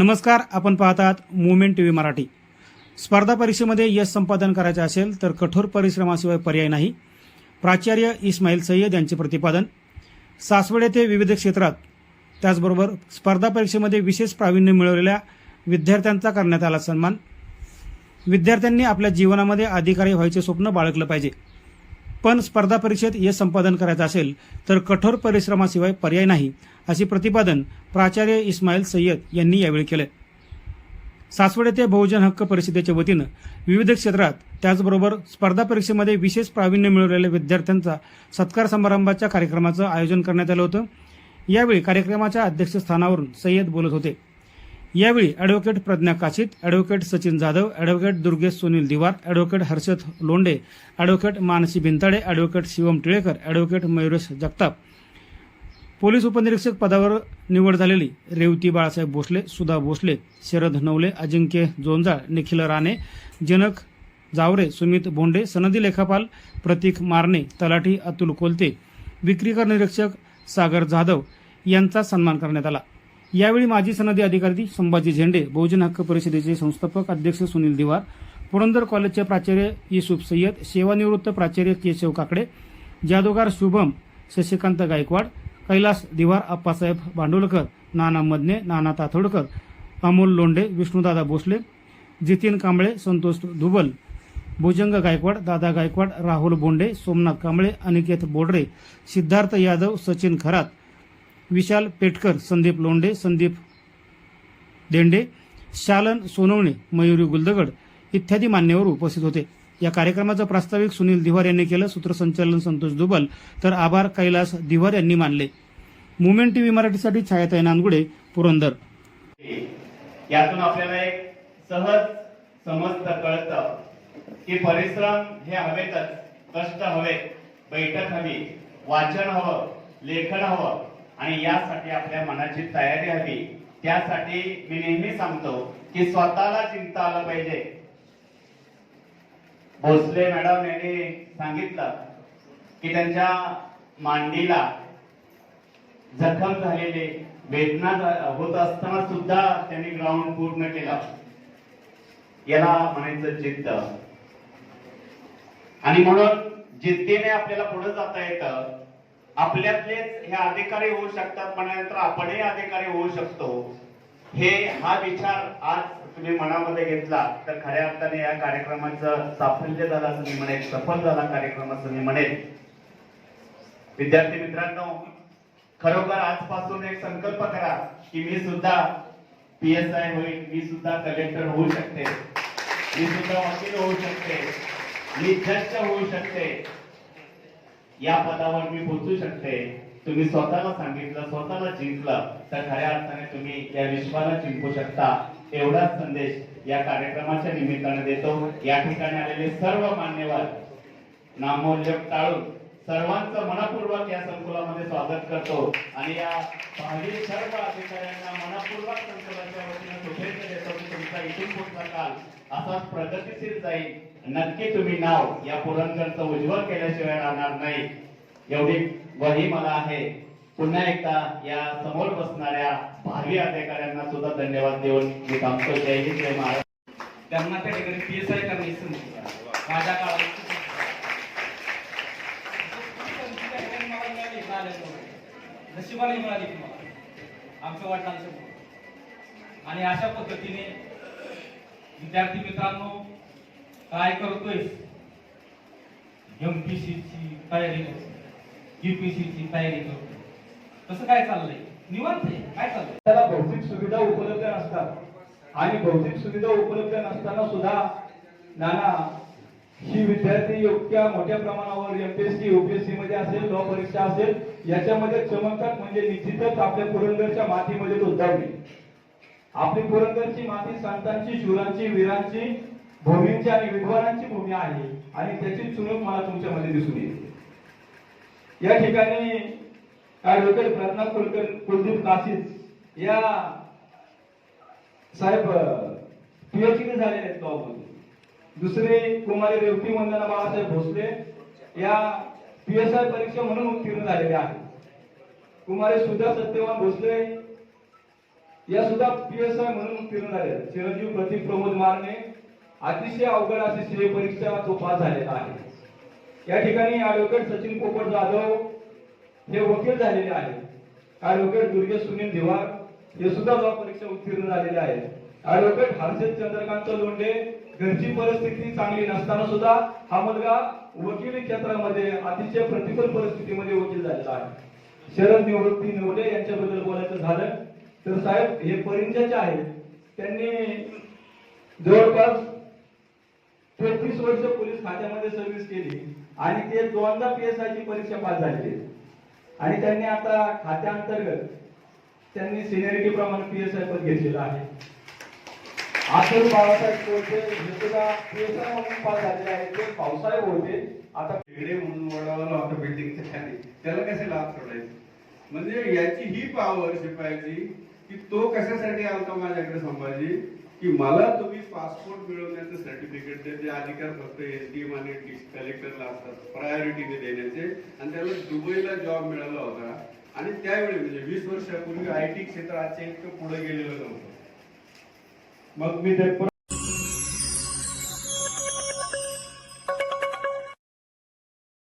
नमस्कार आपण पाहतात मुवमेंट टी व्ही मराठी. स्पर्धा परीक्षेमध्ये यश संपादन करायचे असेल तर कठोर परिश्रमाशिवाय पर्याय नाही. प्राचार्य इस्माईल सय्यद यांचे प्रतिपादन. सासवड येथे विविध क्षेत्रात त्याचबरोबर स्पर्धा परीक्षेमध्ये विशेष प्रावीण्य मिळवलेल्या विद्यार्थ्यांचा करण्यात आला सन्मान. विद्यार्थ्यांनी आपल्या जीवनामध्ये अधिकारी व्हायचे स्वप्न बाळगलं पाहिजे. पण स्पर्धा परीक्षेत यश संपादन करायचं असेल तर कठोर परिश्रमाशिवाय पर्याय नाही असे प्रतिपादन प्राचार्य इस्माईल सय्यद यांनी यावेळी केले सासवड येथे बहुजन हक्क परिषदेच्या वतीनं विविध क्षेत्रात त्याचबरोबर स्पर्धा परीक्षेमध्ये विशेष प्रावीण्य मिळवलेल्या विद्यार्थ्यांचा सत्कार समारंभाच्या कार्यक्रमाचं आयोजन करण्यात आलं होतं. यावेळी कार्यक्रमाच्या अध्यक्षस्थानावरून सय्यद बोलत होते. यावेळी advocate Pragya Kashit advocate Sachin Jadhav advocate Durgesh Sunil Diwar advocate Harshad Londhe advocate Mansi Bhintade advocate Shivam Tilekar advocate Mayuresh Jagtap. Police उपनिरीक्षक पदावर निवड झालेली रेवती बाळासाहेब भोसले सुधा भोसले शरद नवले अजिंक्य जोंजाळ निखिल राणे जनक जावरे सुमित बोंडे सनदी लेखापाल प्रतीक मारणे तलाठी अतुल कोलते विक्रीकर निरीक्षक सागर जाधव यांचा सन्मान करण्यात आला. यावेळी माजी सनदी अधिकारी संभाजी झेंडे बहुजन हक्क परिषदेचे संस्थापक अध्यक्ष सुनील दिवार पुरंदर कॉलेजचे प्राचार्य युसुफ सय्यद सेवानिवृत्त प्राचार्य केशव काकडे जादूगार शुभम शशिकांत गायकवाड कैलास दिवार आप्पासाहेब भांडुलकर नाना मदने नाना ताथोडकर अमोल लोंढे विष्णुदादा भोसले जितीन कांबळे संतोष धुबल भुजंग गायकवाड दादा गायकवाड राहुल बोंडे सोमनाथ कांबळे अनिकेत बोडरे सिद्धार्थ यादव सचिन खरात विशाल पेटकर संदीप लोंढे संदीप देंडे शालन सोनवणे मयुरी गुलदगड इत्यादी मान्यवर उपस्थित होते. या कार्यक्रमाचं प्रास्ताविक सुनील दिवार यांनी केलं. सूत्रसंचालन संतोष दुबल. तर आभार कैलास दिवार यांनी मानले. मुमेंट टीव्ही मराठीसाठी छायाताई नांदगुडे पुरंदर. यातून आपल्याला एक सहज समजतं कळतं की परिश्रम हे हवेतच कष्ट हवे बैठक हवी वाचन हवं लेखन हवं. आणि यासाठी आपल्या मनाची तयारी हवी. त्यासाठी मी नेहमी सांगतो की स्वतःला चिंता आलं पाहिजे. भोसले मॅडम यांनी सांगितलं की त्यांच्या मांडीला जखम झालेले वेदना झा- होत असताना सुद्धा त्यांनी ग्राउंड पूर्ण केला. याला म्हणायचं जिद्द. आणि म्हणून जिद्दीने आपल्याला पुढे जाता येतं. आपल्यातलेच हे अधिकारी होऊ शकतात म्हणाल्यानंतर आपणही अधिकारी होऊ शकतो. हे हा विचार आज तुम्ही मनामध्ये घेतला तर खऱ्या अर्थाने या कार्यक्रमाचं साफल्य झालं असं मी म्हणेल सफल झाला कार्यक्रम असं मी म्हणेल विद्यार्थी मित्रांनो खरोखर आजपासून एक संकल्प करा की मी सुद्धा पी एस आय होईल मी सुद्धा कलेक्टर होऊ शकते. मी सुद्धा वकील होऊ शकते. मी जज होऊ शकते. या पदावर मी पोहोचू शकते. तुम्ही स्वतःला सांगितलं स्वतःला जिंकलं तर खऱ्या अर्थाने तुम्ही या विश्वाला जिंकू शकता. एवढाच संदेश या कार्यक्रमाच्या निमित्ताने देतो. या ठिकाणी आलेले सर्व मान्यवर नामोल्य टाळून सर्वांचं मनपूर्वक या संकुलामध्ये स्वागत करतो. आणि या सर्व अधिकाऱ्यांना मनपूर्वक संकुलाच्या वतीने शुभेच्छा तुमचा इथून पुढचा काल असाच प्रगतीशील जाईल. नक्की तुम्ही नाव या पुरंदरचं उज्ज्वल केल्याशिवाय राहणार नाही. एवढी वही मला आहे. पुन्हा एकदा या समोर बसणाऱ्या भावी अधिकाऱ्यांना सुद्धा धन्यवाद देऊन मी थांबतो. जय हिंद जय महाराज त्यांना त्या ठिकाणी पी एस आय करण्याची माझ्या काळात नशिबाने मिळाली तुम्हाला. आमच्या वडिलांच्या आणि अशा पद्धतीने विद्यार्थी मित्रांनो काय करतोय एमपीसीची तयारी करतोय. तयारी करतो कसं काय चाललंय? निवांत आहे. काय चाललंय? त्याला भौतिक सुविधा उपलब्ध नसतात. आणि भौतिक सुविधा उपलब्ध नसताना सुद्धा नाना ही विद्यार्थी योग्य मोठ्या प्रमाणावर एमपीएससी युपीएससी मध्ये असेल लॉ परीक्षा असेल याच्यामध्ये चमकतात. म्हणजे निश्चितच आपल्या पुरंदरच्या मातीमध्ये उद्धावली आपली पुरंदरची माती संतांची शूरांची वीरांची भूमींची आणि विद्वानांची भूमी आहे. आणि त्याची चुणूक मला तुमच्यामध्ये दिसून येते. या ठिकाणी ऍडव्होकेट प्रज्ञा कुलकर कुलदीप काशीद या साहेब पीएचडी झालेले आहेत लॉ मध्ये दुसरे कुमारी रेवती वंदना बाळासाहेब भोसले या पीएसआय परीक्षा म्हणून उत्तीर्ण झालेले आहेत. कुमारी सुधा सत्यवान भोसले या सुद्धा पी एस आय म्हणून उत्तीर्ण झाले चिरंजीव प्रतीक प्रमोद मारणे अतिशय अवघड अशी सीए परीक्षा तो पास झालेला आहे. या ठिकाणी ऍडव्होकेट सचिन पोपट जाधव हे वकील झालेले आहेत. ऍडव्होकेट दुर्गेश सुनील दिवार हे सुद्धा लॉ परीक्षा उत्तीर्ण झालेले आहेत. ऍडव्होकेट हर्षद चंद्रकांत लोंढे घरची परिस्थिती चांगली नसताना सुद्धा हा मुलगा वकिली क्षेत्रामध्ये अतिशय प्रतिकूल परिस्थितीमध्ये वकील झालेला आहे. शरद निवृत्ती निवडे यांच्याबद्दल बोलायचं झालं. तर साहेब हे परिचयाचे आहेत त्यांनी जवळपास तेहतीस वर्ष पोलीस खात्यामध्ये सर्व्हिस केली आणि ते दोनदा पी एस आय ची परीक्षा पास झाली आणि त्यांनी आता खात्याअंतर्गत त्यांनी सिनियरिटी प्रमाणे पी एस आय पद घेतलेलं आहे. आतूर बाळासाहेब कोळसे हे सुद्धा पी एस आय म्हणून पास झालेले आहेत. ते पावसाळे होते. आता वेगळे म्हणून वळवलं होतं बिल्डिंगच्या खाली. त्याला कसे लाभ सोडायचे? म्हणजे याची ही पावर शिपायाची की तो कशासाठी आलता माझ्याकडे संभाजी? की मला तुम्ही पासपोर्ट मिळवण्याचं सर्टिफिकेट द्या अधिकार फक्त एसडीएम आणि कलेक्टरला असतात प्रायोरिटीने देण्याचे. आणि त्याला दुबईला जॉब मिळाला होता. आणि त्यावेळी म्हणजे वीस वर्षापूर्वी आय टी क्षेत्र आजच्या इतकं पुढे गेलेलं नव्हतं. मग मी ते